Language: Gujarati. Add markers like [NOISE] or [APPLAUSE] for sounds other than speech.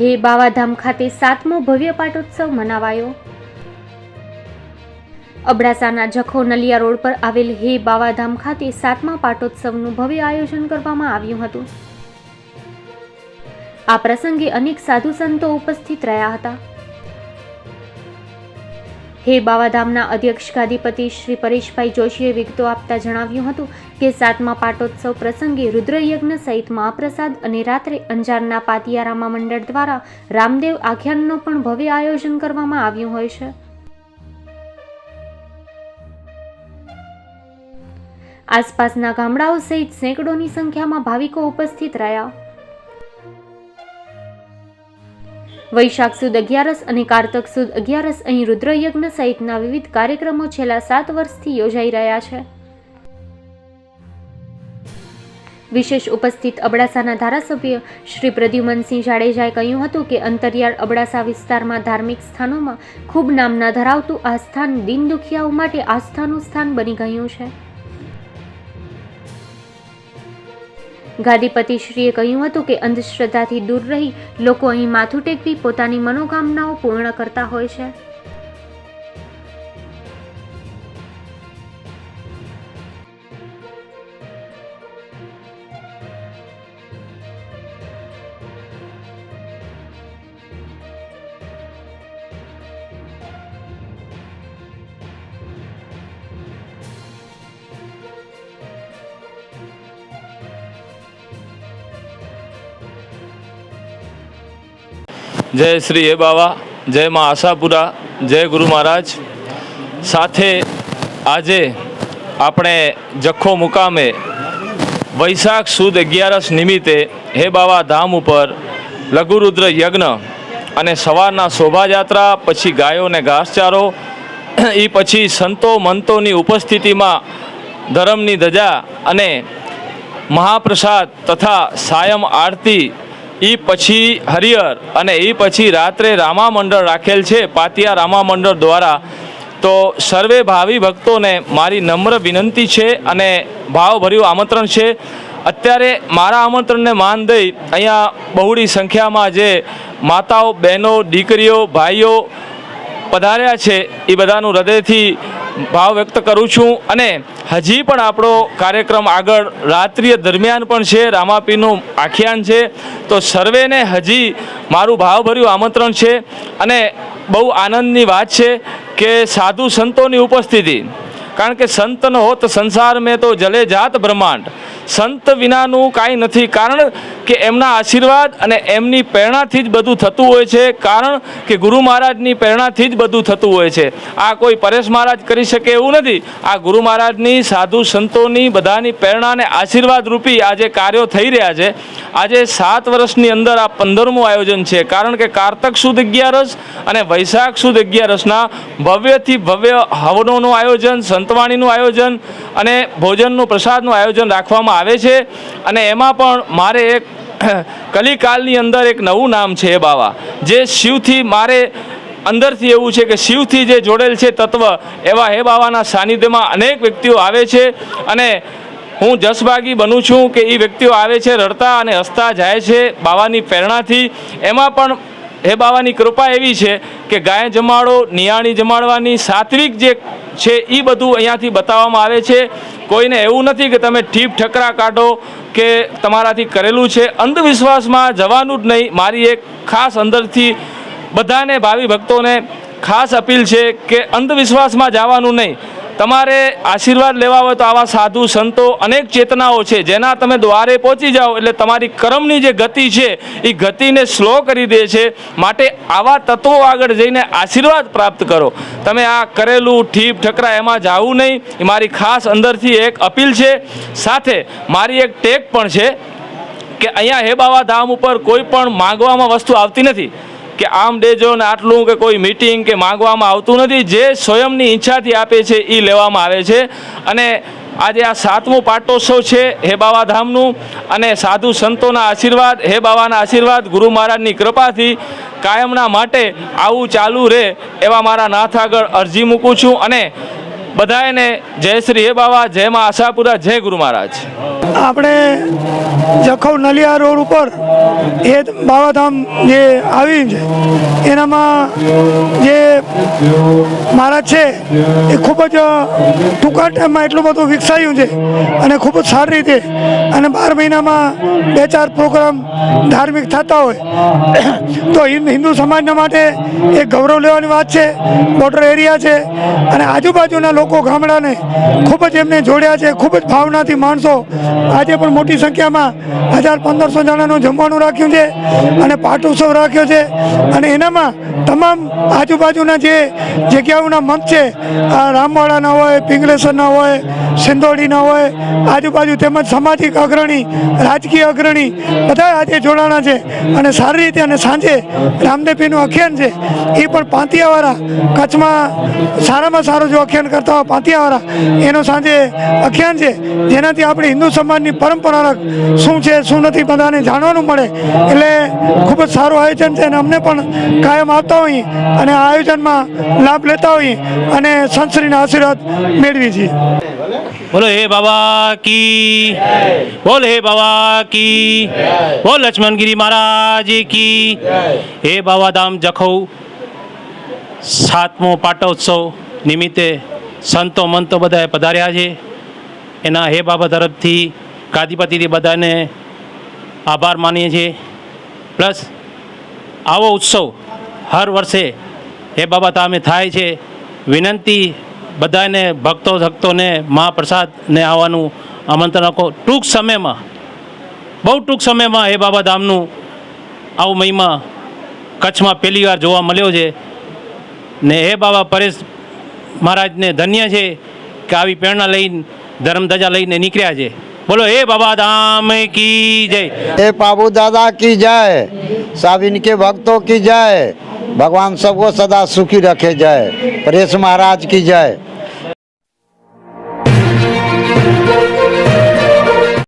હે બાવાધામ ખાતે સાતમો ભવ્ય પાટોત્સવ મનાવાયો. અબડાસાના જખો નલિયા રોડ પર આવેલ હે બાવાધામ ખાતે સાતમા પાટોત્સવનું ભવ્ય આયોજન કરવામાં આવ્યું હતું. આ પ્રસંગે અનેક સાધુ સંતો ઉપસ્થિત રહ્યા હતા. હે બાવાધામના અધ્યક્ષ ગાદીપતિ શ્રી પરેશભાઈ જોશીએ વિગતો આપતા જણાવ્યું હતું કે સાતમા પાટોત્સવ પ્રસંગે રુદ્રયજ્ઞ સહિત મહાપ્રસાદ અને રાત્રે અંજારના પાતિયારામા મંડળ દ્વારા રામદેવ આખ્યાનનો પણ ભવ્ય આયોજન કરવામાં આવ્યું હોય છે. આસપાસના ગામડાઓ સહિત સેંકડોની સંખ્યામાં ભાવિકો ઉપસ્થિત રહ્યા. વૈશાખ સુદ અગિયારસ અને કારતક સુદ અગિયારસ અહીં રુદ્રયજ્ઞ સહિતના વિવિધ કાર્યક્રમો છેલ્લા સાત વર્ષથી યોજાઈ રહ્યા છે. વિશેષ ઉપસ્થિત અબડાસાના ધારાસભ્ય શ્રી પ્રદ્યુમનસિંહ જાડેજાએ કહ્યું હતું કે અંતરિયાળ અબડાસા વિસ્તારમાં ધાર્મિક સ્થાનોમાં ખૂબ નામના ધરાવતું આ સ્થાન દિન દુખિયાઓ માટે આસ્થાનું સ્થાન બની ગયું છે. ગાદીપતિશ્રીએ કહ્યું હતું કે અંધશ્રદ્ધાથી દૂર રહી લોકો અહીં માથું ટેકવી પોતાની મનોકામનાઓ પૂર્ણ કરતા હોય છે. જય શ્રી હે બાવા, જય મા આશાપુરા, જય ગુરુ મહારાજ. સાથે આજે આપણે જખો મુકામે વૈશાખ સુદ અગિયારસ નિમિત્તે હે બાવા ધામ ઉપર લઘુરુદ્ર યજ્ઞ અને સવારના શોભાયાત્રા, પછી ગાયોને ઘાસચારો એ પછી સંતો મંતોની ઉપસ્થિતિમાં ધર્મની ધજા અને મહાપ્રસાદ તથા સાયમ આરતી એ પછી હરિહર અને એ પછી રાત્રે રામા મંડળ રાખેલ છે, પાતિયા રામા મંડળ દ્વારા. તો સર્વે ભાવિ ભક્તોને મારી નમ્ર વિનંતી છે અને ભાવભર્યું આમંત્રણ છે. અત્યારે મારા આમંત્રણને માન દઈ અહીંયા બહુડી સંખ્યામાં જે માતાઓ, બહેનો, દીકરીઓ, ભાઈઓ પધાર્યા છે એ બધાનું હૃદયથી ભાવ વ્યક્ત કરું છું અને હજી પણ આપણો કાર્યક્રમ આગળ રાત્રિય દરમિયાન પણ છે, રામાપીનું આખ્યાન છે. તો સર્વેને હજી મારું ભાવભર્યું આમંત્રણ છે અને બહુ આનંદની વાત છે કે સાધુ સંતોની ઉપસ્થિતિ કારણ કે સંત ન હોત, સંસાર મેં તો જલે જાત બ્રહ્માંડ. સંત વિનાનું કાંઈ નથી. કારણ કે એમના આશીર્વાદ અને એમની પ્રેરણાથી જ બધું થતું હોય છે. કારણ કે ગુરુ મહારાજની પ્રેરણાથી જ બધું થતું હોય છે. આ કોઈ પરેશ મહારાજ કરી શકે એવું નથી. આ ગુરુ મહારાજની, સાધુ સંતોની, બધાની પ્રેરણા અને આશીર્વાદ રૂપી આજે કાર્યો થઈ રહ્યા છે. આજે સાત વર્ષની અંદર આ પંદરમું આયોજન છે. કારણ કે કારતક સુદ અગિયારસ અને વૈશાખ સુદ અગિયારસના ભવ્યથી ભવ્ય હવનોનું આયોજન સંતવાણીનું આયોજન અને ભોજનનું પ્રસાદનું આયોજન રાખવામાં આવે છે. અને એમાં પણ મારે એક [CLEARS THROAT] કલિકાલની અંદર એક નવું નામ છે એ બાવા. જે શિવથી મારે અંદરથી એવું છે કે શિવથી જે જોડેલ છે તત્વ, એવા હે બાવાના સાનિધ્યમાં અનેક વ્યક્તિઓ આવે છે. અને હું જસભાગી બનું છું કે એ વ્યક્તિઓ આવે છે, રડતા અને હસતા જાય છે બાવાની પ્રેરણાથી. એમાં પણ હે બાવાની કૃપા એવી છે કે ગાય જમાડો, નિયાણી જમાડવાની, સાત્વિક જે છે એ બધું અહીંયાથી બતાવવામાં આવે છે. કોઈને એવું નથી કે તમે ઠીપ ઠકરા કાઢો કે તમારાથી કરેલું છે. અંધવિશ્વાસમાં જવાનું જ નહીં. મારી એક ખાસ અંદરથી બધાને ભાવિ ભક્તોને ખાસ અપીલ છે કે અંધવિશ્વાસમાં જવાનું નહીં. તમારે આશીર્વાદ લેવા હોય તો આવા સાધુ, સંતો અનેક ચેતનાઓ છે, જેના તમે દ્વારે પહોંચી જાઓ એટલે તમારી કર્મની જે ગતિ છે, એ ગતિને સ્લો કરી દે છે. માટે આવા તત્વો આગળ જઈને આશીર્વાદ પ્રાપ્ત કરો. તમે આ કરેલું ઠીપ ઠકરા એમાં જાવું નહીં. એ મારી ખાસ અંદરથી એક અપીલ છે. સાથે મારી એક ટેક પણ છે કે અહીંયા હેબાવા ધામ ઉપર કોઈ પણ માંગવામાં વસ્તુ આવતી નથી. કે આમ દેજો ને આટલું કે કોઈ મિટિંગ કે માંગવામાં આવતું નથી. જે સ્વયંની ઈચ્છાથી આપે છે એ લેવામાં આવે છે. અને આજે આ સાતમું પાટોત્સવ છે હે બાવાધામનું અને સાધુ સંતોના આશીર્વાદ, હે બાવાના આશીર્વાદ, ગુરુ મહારાજની કૃપાથી કાયમના માટે આવું ચાલુ રહે એવા મારા નાથ આગળ અરજી મૂકું છું. અને બધાને જય શ્રી હે બાવા, જય માં આશાપુરા, જય ગુરુ મહારાજ. આપણે જખૌ નલિયા રોડ ઉપર એ બાબાધામ જે આવ્યું છે, એનામાં જે મહારાજ છે, એ ખૂબ જ ટૂંકા ટાઈમમાં એટલું બધું વિકસાયું છે અને ખૂબ જ સારી રીતે અને બાર મહિનામાં બે ચાર પ્રોગ્રામ ધાર્મિક થતા હોય. તો હિન્દુ સમાજના માટે એ ગૌરવ લેવાની વાત છે, બોર્ડર એરિયા છે અને આજુબાજુના લોકો ગામડાને ખૂબ જ એમને જોડ્યા છે, ખૂબ જ ભાવનાથી માણસો. આજે પણ મોટી સંખ્યામાં હજાર પંદરસો જણાનું જમવાનું રાખ્યું છે અને પાટોત્સવ રાખ્યો છે. અને એનામાં તમામ આજુબાજુના જે જગ્યાઓના મંચ છે, આ રામવાડાના હોય પિંગલેસરના હોય સિંદોડીના હોય, આજુબાજુ તેમજ સામાજિક અગ્રણી, રાજકીય અગ્રણી બધા આજે જોડાણા છે. અને સારી રીતે અને સાંજે રામદેવીનું અખ્યાન છે, એ પણ પાંતિયાવાળા કચ્છમાં સારામાં સારું જો અખ્યાન કરતા હોય પાંતિયાવાળા એનો સાંજે અખ્યાન છે, જેનાથી આપણે હિન્દુ સમાજની પરંપરાગત શું છે, શું નથી, બધાને જાણવાનું મળે. એટલે ખૂબ જ સારું આયોજન છે અને અમને પણ કાયમ આવતા હોઈએ અને આ આયોજનમાં લાભ લેતા હોઈએ અને સંતશ્રીના આશીર્વાદ મેળવી છીએ. બોલો, હે બાબા કી બોલ, હે બાબા કી બોલ, લક્ષ્મણગીરી મહારાજ કી. હે બાબા ધામ જખૌ, સાતમો પાટોત્સવ નિમિત્તે સંતો મંતો બધાએ પધાર્યા છે. એના હે બાબા તરફથી ગાદીપતિથી બધાને આભાર માનીએ છીએ. પ્લસ આવો ઉત્સવ હર વર્ષે હે બાબા તામે થાય છે. વિનંતી બધાને ભક્તો ભક્તોને મહાપ્રસાદને આવવાનું આમંત્રણ આપો. ટૂંક સમયમાં, બહુ ટૂંક સમયમાં હે બાબા ધામનું આવું મહિમા કચ્છમાં પહેલી વાર જોવા મળ્યો છે. ને હે બાબા પરેશ મહારાજને ધન્ય છે કે આવી પ્રેરણા લઈને ધર્મધજા લઈને નીકળ્યા છે. બોલો, હે બાબા ધામ કી જય. હે પાબુ દાદા કી જય. સાબિન કે ભક્તો કી જય. ભગવાન સબકો સદા સુખી રખે જય. પરેશ મહારાજ કી જય.